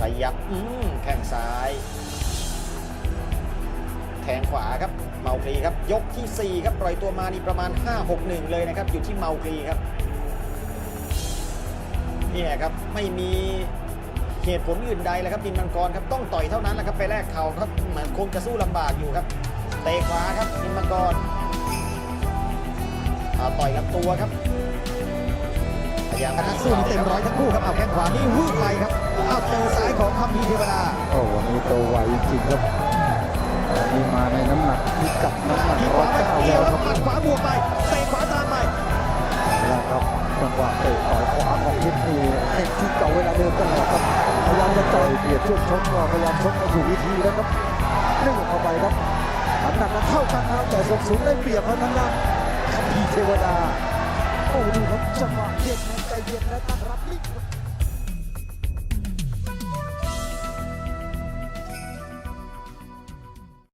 ขยับอืมแข้งซ้าย แทงขวาครับเมาคลีครับ ยกทีสี่ 4 ครับ ปล่อยตัวมานี่ประมาณ 5-6-1 เลยนะครับ อยู่ที่เมาคลีครับนี่ยครับ ไม่มีเหตุผลอื่นใดเลยครับดินมังกรครับต้องต่อยเท่านั้นแหละครับไปแลกเข่าครับเหมือนคงจะสู้ลำบากอยู่ครับ เตะขวาครับดินมังกรเอาต่อยกับตัวครับพยายามนักสู้เต็มร้อยทั้งคู่ครับเอาแข้งขวานี่วืดไปครับ เอาเจอซ้ายของคัมภีร์เทวดาโอ้วันนี้โตไวจริงๆครับวันนี้มาในน้ำหนักพิกัดน้ำหนักทีขร้อวายไม่เก้าเกี่แล้ยววแล้ควรับหมัดขวาบวกไปเตะขวาตามไปแล้วครับจังหวะเตะต่อยขวาของพิษนี่เอ็กที่เก่าเวลาเดิมตลอดครับพยายามจะต่อยเบียดช่วงชกก็พยายามชกมาถูกวิธีแล้วครับนึ่งเข้าไปครับน้ำหนักมันเท่ากันนะครับแต่ส่วนสูงได้เปรียบเพราะทางด้านคัมภีร์เทวดาโอ้ดูครับจังหวะเย็นนะใจเย็นและตั้งรับนิ่งครับ